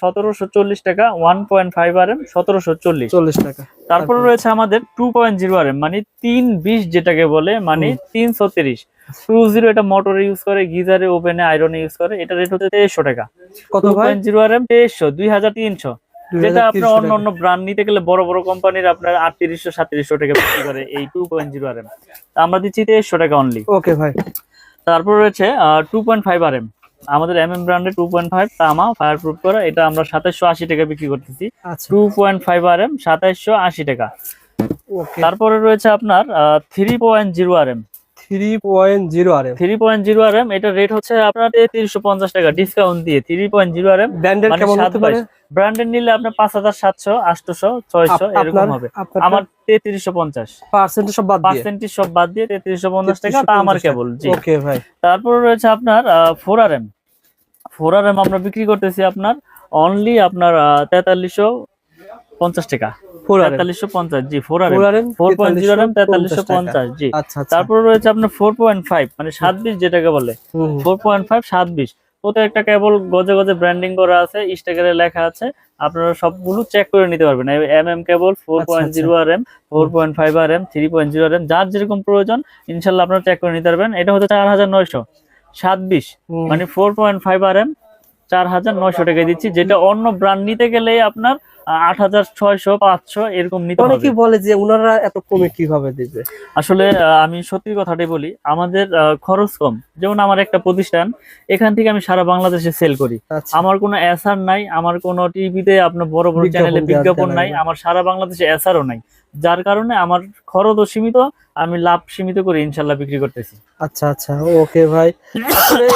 সতেরোশো চল্লিশ টাকা one point five R M সতেরোশো চল্লিশ। চল্লিশ টাকা। তারপরে রয়েছে আমাদের two point zero R M মানে তিন বিশ যেটাকে বলে মানে তিনশো তিরিশ। টু জিরো এটা মোটরে ইউজ করে গিজারে ওভেনে আয়রনে ইউজ করে এটা রেট হচ্ছে তেইশশো টাকা। কত পয়েন্ট জিরো আর এম তেইশশো দুই হাজার তিনশো। যেটা আপনার অন্য অন্য ব্র্যান্ড নিতে গেলে বড় বড় কোম্পানির আপনার আটত্রিশশো সাতত্রিশশো টাকা বিক্রি করে এই two point zero R M আমরা দিচ্ছি তেইশশো টাকা অনলি ওকে ভাই। তারপর রয়েছে two point five R M আমাদের এম এম ব্র্যান্ডের টু পয়েন্ট ফাইভ তামা ফায়ার প্রুফ করা এটা আমরা সাতাশশো আশি টাকা বিক্রি করতেছি। Two point five R M সাতাশশো আশি টাকা। ওকে তারপরে রয়েছে আপনার three point zero R M three point zero R M three point zero R M এটা রেট হচ্ছে আপনার তিনশো পঞ্চাশ টাকা ডিসকাউন্ট দিয়ে three point zero R M ব্র্যান্ডের মানে কেমন হতে পারে? ব্র্যান্ডের নিলে আপনার পাঁচ হাজার সাতশো আটশোশো ছয়শো এরকম হবে। আমার তেত্রিশশো পঞ্চাশ। পার্সেন্ট সব বাদ পার্সেন্টেজ সব বাদ দিয়ে তেত্রিশশো পঞ্চাশ টাকা তা আমার কেবল জি। ওকে ভাই। তারপর রয়েছে আপনার four R M four R M আমরা বিক্রি করতেছি আপনার অনলি আপনার তেতাল্লিশশো পঞ্চাশ টাকা। তেতাল্লিশশো পঞ্চাশ জি four R point zero M তেতাল্লিশশো পঞ্চাশ জি। আচ্ছা আচ্ছা। তারপর রয়েছে আপনার ফোর পয়েন্ট ফাইভ মানে সাত বিশ যেটাকে বলে। ফোর পয়েন্ট ফাইভ সাত বিশ। প্রত্যেকটা কেবল গজে গজে ব্র্যান্ডিং করা আছে স্টিকারে লেখা আছে। আপনারা সবগুলো চেক করে নিতে পারবেন। M M cable four point. Zero R M four point five R M three point zero R M যার যেরকম প্রয়োজন ইনশাল্লাহ আপনারা চেক করে নিতে পারবেন। এটা হচ্ছে চার হাজার নয়শো। সাত বিশ মানে four point five R M চার হাজার নয়শো টাকা দিচ্ছি যেটা অন্য ব্র্যান্ড নিতে গেলে আপনার আট হাজার ছয়শো পাঁচশো এরকম নিতে অনেকেই বলে যে ওনারা এত কমে কীভাবে দিবে? আসলে আমি সত্যি কথাটাই বলি আমাদের খরচ কম। যেমন আমার একটা প্রতিষ্ঠান এখান থেকে আমি সারা বাংলাদেশে সেল করি। আচ্ছা। আমার কোনো এসআর নাই আমার কোনো টিভিতে আপনার বড় বড় চ্যানেলে বিজ্ঞাপন নাই। আমার সারা বাংলাদেশে এসআরও নাই। যার কারণে আমার খরচও সীমিত আমি লাভ সীমিত করে ইনশাল্লাহ বিক্রি করতেছি। আচ্ছা আচ্ছা ওকে ভাই। আসলে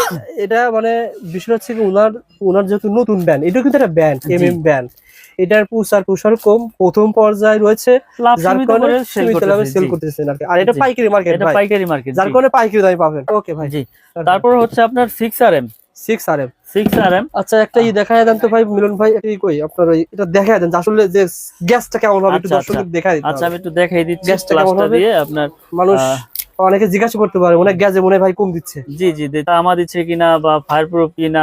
এটা মানে বিষয় হচ্ছে ওনার ওনার যেহেতু নতুন ব্যান্ড এটা কিন্তু একটা ব্যান্ড। এম এম ব্যান্ড এটার প্রচার প্রসার কম প্রথম পর্যায়ে রয়েছে যার কারণে সীমিত লাভে সেল করতেছেন আর আর এটা পাইকারি মার্কেট এটা পাইকারি মার্কেট যার কারণে পাইকারি দামে পাবেন। ওকে ভাই। জি। তারপর হচ্ছে আপনার six R M six R M six R M আচ্ছা একটা ই দেখায় দেন তো ভাই মিলন ভাই একটা ই কই? আপনার ওই এটা দেখায় দেন আসলে যে গ্যাসটা কেমন হবে একটু আচ্ছা, দর্শকদের আচ্ছা। দেখায় আচ্ছা আমি একটু দেখাই দিচ্ছি গ্যাসটা কেমন হবে? দিয়ে আপনার মানুষ অনেকে জিজ্ঞাসা করতে পারে অনেক গ্যাসে মনে হয় ভাই কম দিচ্ছে। জি জি তামা দিচ্ছে কিনা বা ফায়ার প্রুফ কিনা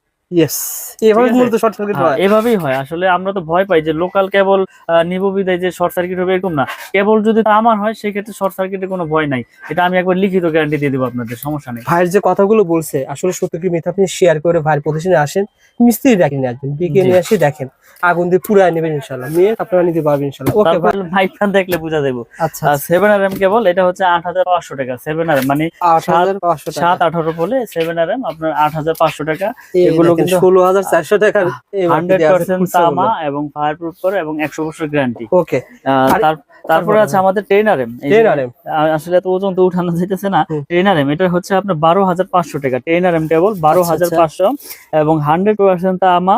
ইয়েস এভাবে মূলত শর্ট সার্কিট হ্যাঁ, হয়। এভাবেই হয়। আসলে আমরা তো ভয় পাই যে লোকাল কেবল নিব বিদায় যে শর্ট সার্কিট হবে এরকম না। কেবল যদি আমার হয় সেক্ষেত্রে শর্ট সার্কিটের কোনো ভয় নাই। এটা আমি একবার লিখিত গ্যারান্টি দিয়ে দেবো আপনাদের সমস্যা নেই। ভাইয়ের যে কথাগুলো বলছে আসলে সত্য কি মিথ্যা আপনি শেয়ার করে ভাইয়ের প্রতিষ্ঠানে আসেন মিস্ত্রি ডাকে নিয়ে আসবেন বিকে নিয়ে আসি দেখেন। আগুন দিয়ে পুরাই নেবেন ইনশাল্লাহ নিয়ে আপনারা নিতে পারবেন ইনশাল্লাহ ওকে ভাই মাইকটা দেখলে বোঝা দেবো আচ্ছা সেভেন আর এম কেবল এটা হচ্ছে আট হাজার পাঁচশো টাকা। সেভেন আর মানে আট সাত আঠারো বলে সেভেন আর এম আপনার আট হাজার পাঁচশো টাকা। এগুলো কিন্তু কিন্তু- ষোলো হাজার চারশো টাকার তামা এবং ফায়ার করে এবং একশো বছর গ্যারান্টি ওকে তারপরে আছে আমাদের আসলে এত ওজন তো উঠানো যাইতেছে না। এটা হচ্ছে আপনার বারো হাজার পাঁচশো টাকা। ট্রেনার আর এম কেবল বারো হাজার আচ্ছা, পাঁচশো এবং হান্ড্রেড পার্সেন্ট তামা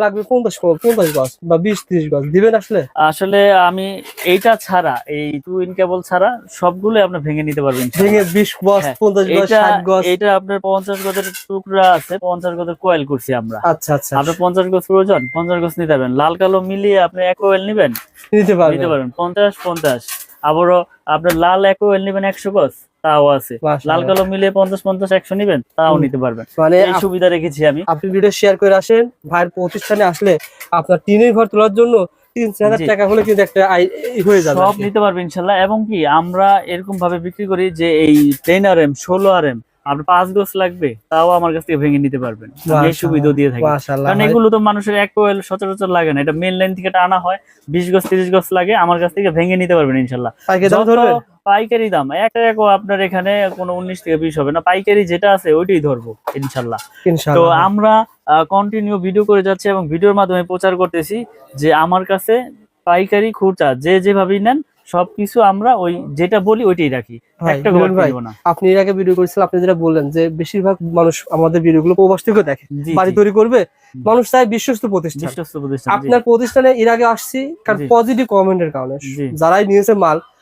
লাগবে পঞ্চাশ পঞ্চাশ গজ বা বিশ ত্রিশ গজ। দিবেন আসলে? আসলে আমি এইটা ছাড়া এই টু ইন কেবল ছাড়া সবগুলো আপনি ভেঙে নিতে পারবেন। ভেঙে বিশ গজ হ্যাঁ, পঞ্চাশ গজ ষাট গজ। এটা আপনার পঞ্চাশ গজের টুকরা আছে পঞ্চাশ গজের কোয়েল করছি আমরা। আচ্ছা আচ্ছা। আপনার পঞ্চাশ গজ প্রয়োজন পঞ্চাশ গজ নিতে পারবেন। লাল কালো মিলিয়ে আপনি এক কোয়েল নিবেন। নিতে নিতে পারবেন। পারবেন পঞ্চাশ পঞ্চাশ। আবারও আপনার লাল এক কোয়েল নিবেন একশো গজ। তাও আছে। লাল কালো মিলিয়ে পঞ্চাশ পঞ্চাশ একশো নিবেন তাও নিতে পারবেন। মানে সুবিধা রেখেছি আমি। আপনি ভিডিও শেয়ার করে আসেন ভাইয়ের প্রতিষ্ঠানে আসলে আপনার টিনের ঘর তোলার জন্য তিন চার হাজার জি। টাকা হলে কিন্তু একটা হয়ে যাবে। সব নিতে পারবে ইনশাল্লাহ এবং কি আমরা এরকম ভাবে বিক্রি করি যে এই টেন আর এম ষোলো আর এম আপনার পাঁচ গোছ লাগবে তাও আমার কাছ থেকে ভেঙে নিতে পারবেন। এই সুবিধা দিয়ে থাকি। কারণ এগুলো তো মানুষের এক কোয়েল সচরাচর লাগে না এটা মেন লাইন থেকে টানা হয় বিশ গজ তিরিশ গজ লাগে আমার কাছ থেকে ভেঙে নিতে পারবেন ইনশাল্লাহ। পাইকারি দাম? একটা এক আপনার এখানে কোনো উনিশ থেকে বিশ হবে না। পাইকারি যেটা আছে ওইটাই ধরবো ইনশাল্লাহ। তো। আমরা কন্টিনিউ ভিডিও করে যাচ্ছি এবং ভিডিওর মাধ্যমে প্রচার করতেছি যে আমার কাছে পাইকারি খুচরা যে যেভাবেই নেন সবকিছু আমরা ওই যেটা বলি ওইটাই রাখি। একটা না। আপনি এর আগে ভিডিও করেছিলেন আপনি যেটা বললেন যে বেশিরভাগ মানুষ আমাদের ভিডিওগুলো প্রবাস থেকে দেখে। বাড়ি তৈরি করবে মানুষ চায় বিশ্বস্ত প্রতিষ্ঠান। বিশ্বস্ত প্রতিষ্ঠান আপনার প্রতিষ্ঠানে এর আগে আসছি কারণ পজিটিভ কমেন্টের কারণে। যারাই নিয়েছে মাল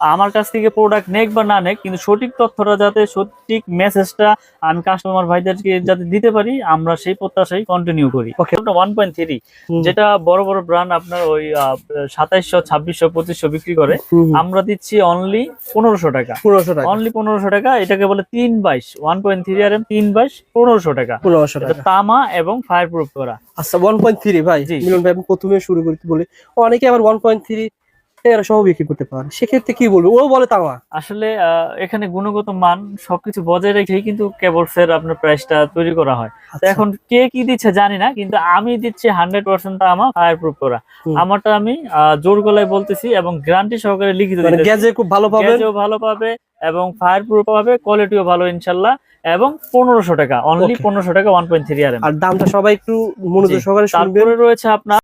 আমার কাছ থেকে প্রোডাক্ট নেক বা না নেক কিন্তু সঠিক তথ্যটা যাতে সঠিক মেসেজটা আমি কাস্টমার ভাইদেরকে যাতে দিতে পারি আমরা সেই প্রত্যাশাই কন্টিনিউ করি। ওয়ান পয়েন্ট থ্রি যেটা বড় বড় ব্র্যান্ড আপনার ওই সাতাইশশো ছাব্বিশশো পঁচিশশো বিক্রি করে। আমরা দিচ্ছি অনলি পনেরোশো টাকা। পনেরোশো টাকা। অনলি পনেরোশো টাকা এটাকে বলে তিন বাইশ one point three R M তিন বাইশ পনেরোশো টাকা। পনেরোশো টাকা। তামা এবং ফায়ার প্রুফ করা। আচ্ছা ওয়ান পয়েন্ট থ্রি ভাই। মিলন ভাই প্রথমে শুরু করতে বলি। অনেকে আবার ওয়ান পয়েন্ট থ্রি এরা সহ বিক্রি করতে পারে সেক্ষেত্রে কি বলব? ও বলে তামা আসলে এখানে গুণগত মান সবকিছু বজায় রেখেই কিন্তু কেবলস এর আপনার প্রাইসটা তৈরি করা হয়। আচ্ছা, এখন কে কি দিচ্ছে জানি না কিন্তু আমি দিচ্ছি হান্ড্রেড পার্সেন্ট তামা ফায়ার প্রুফ করা। আমারটা আমি জোর গলায় বলতেছি এবং গ্যারান্টি সহকারে লিখিত মানে গ্যাজে খুব ভালো পাবে। এবং ফায়ার প্রুফ পাবে কোয়ালিটিও ভালো ইনশাল্লাহ এবং পনেরোশো টাকা অনলি পনেরোশো টাকা ওয়ান পয়েন্ট থ্রি আর দামটা সবাই একটু মনোযোগ সহকারে রয়েছে আপনার